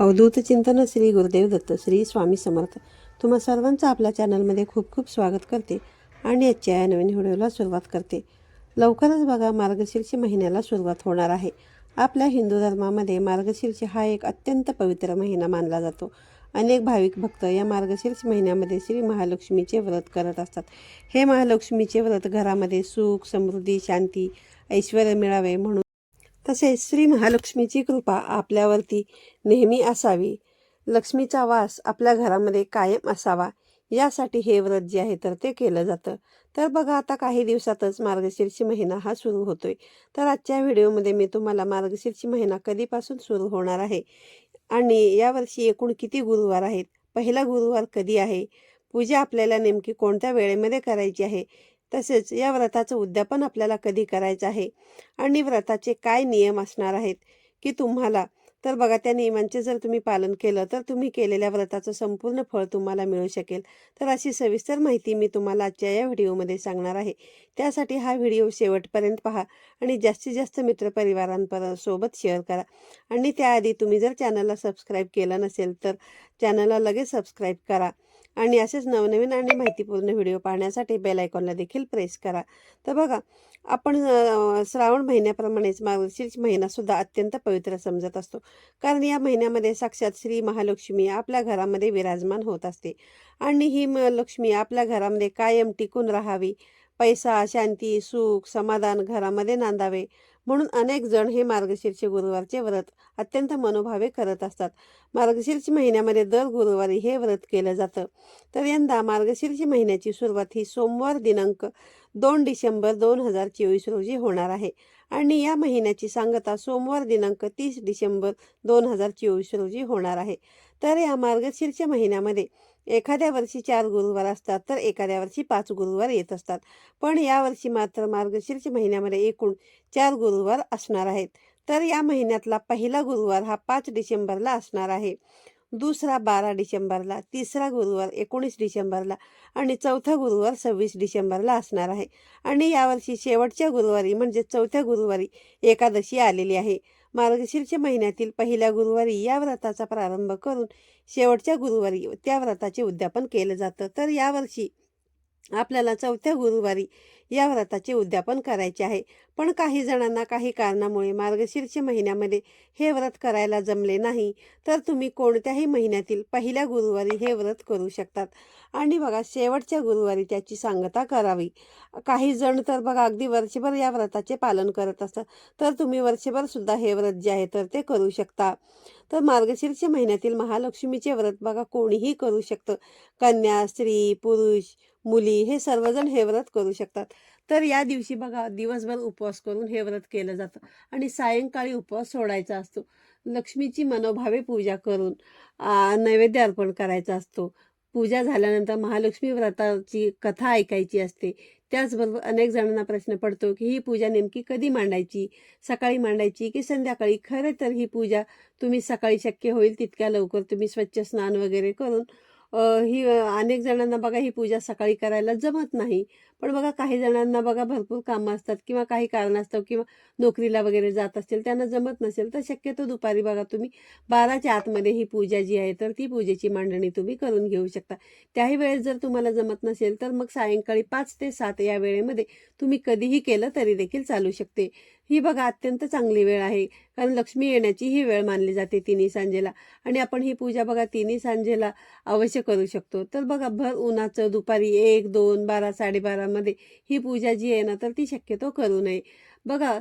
अवधूत चिंतन श्री गुरुदेव दत्त श्री स्वामी समर्थ. तुम्हा सर्वांचं आपल्या चॅनलमध्ये खूप खूप स्वागत करते आणि आजच्या या नवीन व्हिडिओला सुरुवात करते. लवकरच बघा मार्गशीर्ष महिन्याला सुरुवात होणार आहे. आपल्या हिंदू धर्मामध्ये मार्गशीर्ष हा एक अत्यंत पवित्र महिना मानला जातो. अनेक भाविक भक्त या मार्गशीर्ष महिन्यामध्ये श्री महालक्ष्मीचे व्रत करत असतात. हे महालक्ष्मीचे व्रत घरामध्ये सुख समृद्धी शांती ऐश्वर मिळावे म्हणून तसेच श्री महालक्ष्मीची कृपा आपल्यावरती नेहमी असावी. लक्ष्मीचा वास आपल्या घरामध्ये कायम असावा यासाठी हे व्रत जे आहे तर ते केलं जातं. तर बघा आता काही दिवसातच मार्गशीर्ष महिना हा सुरू होतोय. तर आजच्या व्हिडिओमध्ये मी तुम्हाला मार्गशीर्ष महिना कधीपासून सुरू होणार आहे? आणि यावर्षी एकूण किती गुरुवार आहेत? पहिला गुरुवार कधी आहे? पूजा आपल्याला नेमकी कोणत्या वेळेमध्ये करायची आहे? तसेच या व्रताचं उद्यापन आपल्याला कधी करायचं आहे आणि व्रताचे काय नियम असणार आहेत की तुम्हाला तर बघा त्या नियमांचे जर तुम्ही पालन केलं तर तुम्ही केलेल्या व्रताचं संपूर्ण फळ तुम्हाला मिळू शकेल. तर अशी सविस्तर माहिती मी तुम्हाला आजच्या या व्हिडिओमध्ये सांगणार आहे. त्यासाठी हा व्हिडिओ शेवटपर्यंत पहा आणि जास्तीत जास्त मित्रपरिवारांपर्यंत सोबत शेअर करा. आणि त्याआधी तुम्ही जर चॅनलला सबस्क्राईब केलं नसेल तर चॅनलला लगेच सबस्क्राईब करा. आणि असेच नवनवीन आणि माहितीपूर्ण व्हिडिओ पाहण्यासाठी बेल आयकॉनला देखील प्रेस करा. तर बघा आपण श्रावण महिन्याप्रमाणेच मार्गशीर्ष महिनासुद्धा अत्यंत पवित्र समजत असतो. कारण या महिन्यामध्ये साक्षात श्री महालक्ष्मी आपल्या घरामध्ये विराजमान होत असते. आणि ही लक्ष्मी आपल्या घरामध्ये कायम टिकून राहावी. पैसा शांती सुख समाधान घरामध्ये नांदावे. म्हणून अनेक जण हे मार्गशीर्ष गुरुवारचे व्रत अत्यंत मनोभावे करत असतात. मार्गशीर्ष महिन्यामध्ये दर गुरुवारी हे व्रत केलं जातं. तर यंदा मार्गशीर्ष महिन्याची सुरुवात ही सोमवार दिनांक दोन डिसेंबर दोन हजार चोवीस रोजी होणार आहे. आणि या महिन्याची सांगता सोमवार दिनांक तीस डिसेंबर दोन हजार चोवीस रोजी होणार आहे. तर या मार्गशीर्ष महिन्यामध्ये एखाद्या वर्षी चार गुरुवार असतात तर एखाद्या वर्षी पाच गुरुवार येत असतात. पण यावर्षी मात्र मार्गशीर्ष महिन्यामध्ये एकूण चार गुरुवार गुरुवार असणार आहेत तर या महिन्यातला पहिला गुरुवार हा पाच डिसेंबरला असणार आहे. दुसरा बारा डिसेंबरला तिसरा गुरुवार एकोणीस डिसेंबरला आणि चौथा गुरुवार सव्वीस डिसेंबरला असणार आहे. आणि यावर्षी शेवटच्या गुरुवारी म्हणजे चौथ्या गुरुवारी एकादशी आलेली आहे. मार्गशीर्ष महिन्यातील पहिल्या गुरुवारी या व्रताचा प्रारंभ करून शेवटच्या गुरुवारी त्या व्रताचे उद्यापन केलं जातं. तर यावर्षी आपल्याला चौथ्या गुरुवारी या व्रताचे उद्यापन करायचे आहे. पण काही जणांना काही कारणामुळे मार्गशीर्ष महिन्यामध्ये हे व्रत करायला जमले नाही. तर तुम्ही कोणत्याही महिन्यातील पहिल्या गुरुवारी हे व्रत करू शकतात. आणि बघा शेवटच्या गुरुवारी त्याची सांगता करावी. काही जण तर बघा अगदी वर्षभर या व्रताचे पालन करत असतात. तर तुम्ही वर्षभर सुद्धा हे व्रत जे आहे तर ते करू शकता. तर मार्गशीर्ष महिन्यातील महालक्ष्मीचे व्रत बघा कोणीही करू शकतं. कन्या स्त्री पुरुष मुली हे सर्वजण हे व्रत करू शकतात. तर या दिवशी बघा दिवसभर उपवास करून हे व्रत केलं जातं. आणि सायंकाळी उपवास सोडायचा असतो. लक्ष्मीची मनोभावे पूजा करून नैवेद्य अर्पण करायचा असतो. पूजा झाल्यानंतर महालक्ष्मी व्रताची कथा ऐकायची असते. त्याचबरोबर अनेक जणांना प्रश्न पडतो की ही पूजा नेमकी कधी मांडायची? सकाळी मांडायची की संध्याकाळी? खरं तर ही पूजा तुम्ही सकाळी शक्य होईल तितक्या लवकर तुम्ही स्वच्छ स्नान वगैरे करून ही अनेक जणांना बघा ही पूजा सकाळी करायला जमत नाही. पण बघा काही जणांना बघा भरपूर कामं असतात किंवा काही कारणास्तव किंवा नोकरीला वगैरे जात असतील त्यांना जमत नसेल तर शक्यतो दुपारी बघा तुम्ही बाराच्या आतमध्ये ही पूजा जी आहे तर ती पूजेची मांडणी तुम्ही करून घेऊ शकता. त्याही वेळेस जर तुम्हाला जमत नसेल तर मग सायंकाळी पाच ते सात या वेळेमध्ये तुम्ही कधीही केलं तरी देखील चालू शकते. ही बघा अत्यंत चांगली वेळ आहे कारण लक्ष्मी येण्याची ही वेळ मानली जाते तिन्ही सांजेला. आणि आपण ही पूजा बघा तिन्ही सांजेला अवश्य करू शकतो. तर बघा भर उन्हाचं दुपारी एक दोन बारा साडेबारा साडेबारामध्ये ही पूजा जी आहे ना तर ती शक्यतो करू नये. बघा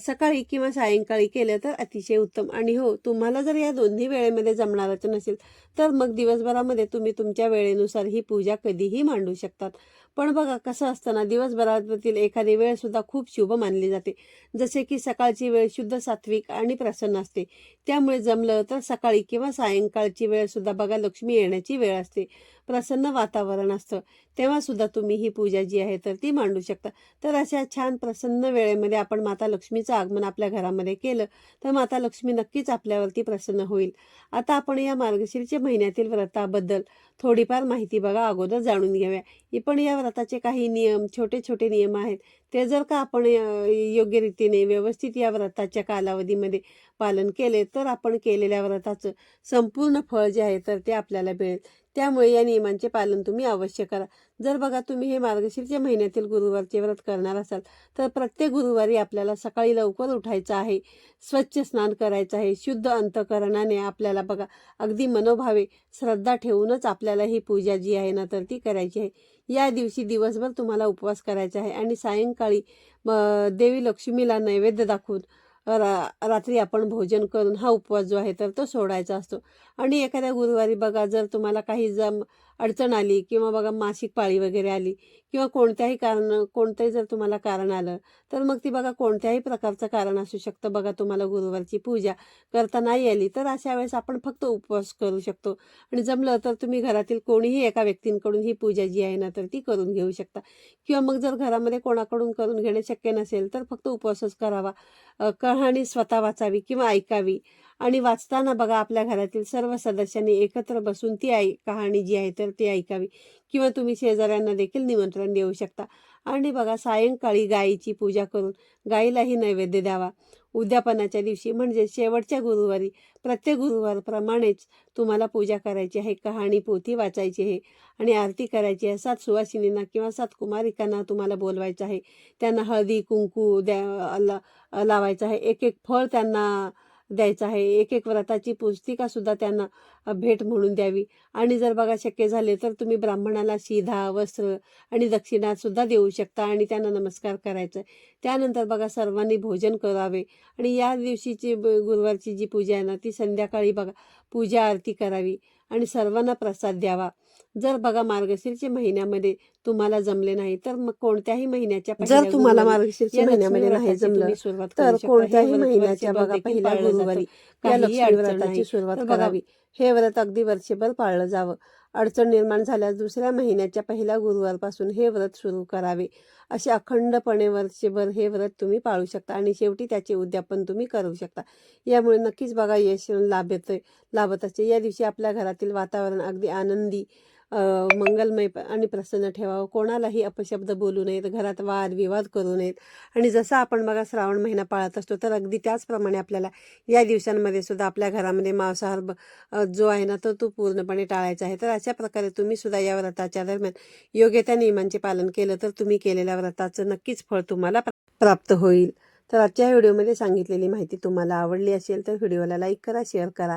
सकाळी किंवा सायंकाळी केलं तर अतिशय उत्तम. आणि हो तुम्हाला जर या दोन्ही वेळेमध्ये जमणारच नसेल तर मग दिवसभरामध्ये तुम्ही तुमच्या वेळेनुसार ही पूजा कधीही मांडू शकतात. पण बघा कसं असतं ना दिवसभरातील एखादी वेळ सुद्धा खूप शुभ मानली जाते. जसे की सकाळची वेळ शुद्ध सात्विक आणि प्रसन्न असते. त्यामुळे जमलं तर सकाळी किंवा सायंकाळची वेळ सुद्धा बघा लक्ष्मी येण्याची वेळ असते. प्रसन्न वातावरण असतं. तेव्हा सुद्धा तुम्ही ही पूजा जी आहे तर ती मांडू शकता. तर अशा छान प्रसन्न वेळेमध्ये आपण माता लक्ष्मीचं आगमन आपल्या घरामध्ये केलं तर माता लक्ष्मी नक्कीच आपल्यावरती प्रसन्न होईल. आता आपण या मार्गशीर्ष महिन्यातील व्रताबद्दल थोडीफार माहिती बघा अगोदर जाणून घेऊया. ही पण या व्रताचे काही नियम छोटे छोटे नियम आहेत. ते जर का आपण योग्य रीतीने व्यवस्थित या व्रताच्या कालावधीमध्ये पालन केले तर आपण केलेल्या व्रताचं संपूर्ण फळ जे आहे तर ते आपल्याला मिळेल. त्यामुळे या नियमांचे पालन तुम्ही अवश्य करा. जर बघा तुम्ही हे मार्गशीर्ष महिन्यातील गुरुवारचे व्रत करणार असाल तर प्रत्येक गुरुवारी आपल्याला सकाळी लवकर उठायचं आहे. स्वच्छ स्नान करायचं आहे. शुद्ध अंतकरणाने आपल्याला बघा अगदी मनोभावे श्रद्धा ठेवूनच आपल्याला ही पूजा जी आहे ना तर ती करायची आहे. या दिवशी दिवसभर तुम्हाला उपवास करायचा आहे आणि सायंकाळी देवी लक्ष्मीला नैवेद्य दाखवून रा रात्री आपण भोजन करून हा उपवास जो आहे तर तो सोडायचा असतो. आणि एखाद्या गुरुवारी बघा जर तुम्हाला काही जम अडचण आली किंवा बघा मासिक पाळी वगैरे आली किंवा कोणत्याही कारण कोणतंही जर तुम्हाला कारण आलं तर मग ती बघा कोणत्याही प्रकारचं कारण असू शकतं. बघा तुम्हाला गुरुवारची पूजा करता नाही आली तर अशा वेळेस आपण फक्त उपवास करू शकतो. आणि जमलं तर तुम्ही घरातील कोणीही एका व्यक्तींकडून ही पूजा जी आहे ना तर ती करून घेऊ शकता. किंवा मग जर घरामध्ये कोणाकडून करून घेणे शक्य नसेल तर फक्त उपवासच करावा. कहाणी स्वतः वाचावी किंवा ऐकावी. आणि वाचताना बघा आपल्या घरातील सर्व सदस्यांनी एकत्र बसून ती ऐ कहाणी जी आहे तर ती ऐकावी. किंवा तुम्ही शेजाऱ्यांना देखील निमंत्रण देऊ शकता. आणि बघा सायंकाळी गायीची पूजा करून गायीलाही नैवेद्य द्यावा. उद्यापनाच्या दिवशी म्हणजे शेवटच्या गुरुवारी प्रत्येक गुरुवारप्रमाणेच तुम्हाला पूजा करायची आहे कहाणी पोथी वाचायची आहे. आणि आरती करायची आहे. सात सुवासिनींना किंवा सात कुमारिकांना तुम्हाला बोलवायचं आहे. त्यांना हळदी कुंकू द्या ला लावायचं आहे. एक एक फळ त्यांना द्यायचं आहे. एक एक व्रताची पुस्तिका सुद्धा त्यांना भेट म्हणून द्यावी. आणि जर बघा शक्य झाले तर तुम्ही ब्राह्मणाला शिधा वस्त्र आणि दक्षिणा सुद्धा देऊ शकता आणि त्यांना नमस्कार करायचा आहे. त्यानंतर बघा सर्वांनी भोजन करावे. आणि या दिवशीची ब- गुरुवारची जी पूजा आहे ना ती संध्याकाळी बघा पूजा आरती करावी. आणि सर्वांना प्रसाद द्यावा जर बघा मार्गशीर्ष महिन्यामध्ये तुम्हाला जमले नाही तर मग कोणत्याही महिन्याच्या जर तुम्हाला मार्गशीर्ष महिन्यामध्ये नाही जमलं सुरुवात तर. हे कोणत्याही महिन्याच्या बघा पहिल्या. गुरुवारी नाही. सुरुवात करावी हे व्रत अगदी वर्षभर पाळलं जावं. अडचण निर्माण झाल्यास दुसऱ्या महिन्याच्या पहिल्या गुरुवारपासून हे व्रत सुरू करावे. असे अखंडपणे वर्षभर हे व्रत तुम्ही पाळू शकता आणि शेवटी त्याचे उद्यापन तुम्ही करू शकता. यामुळे नक्कीच बघा यश लाभ येतोय लाभत असते या दिवशी आपल्या घरातील वातावरण अगदी आनंदी मंगलमय आणि प्रसन्न ठेवावं. कोणालाही अपशब्द बोलू नयेत. घरात वाद विवाद करू नयेत. आणि जसं आपण बघा श्रावण महिना पाळत असतो तर अगदी त्याचप्रमाणे आपल्याला या दिवसांमध्ये सुद्धा आपल्या घरामध्ये मांसाहार ब- जो आहे ना तो तो पूर्णपणे टाळायचा आहे. तर अशा प्रकारे तुम्ही सुद्धा या व्रताच्या दरम्यान योग्य त्या नियमांचे पालन केलं तर तुम्ही केलेल्या व्रताचं नक्कीच फळ तुम्हाला प्राप्त होईल. तर आजच्या व्हिडिओमध्ये सांगितलेली माहिती तुम्हाला आवडली असेल तर व्हिडिओला लाईक करा शेअर करा.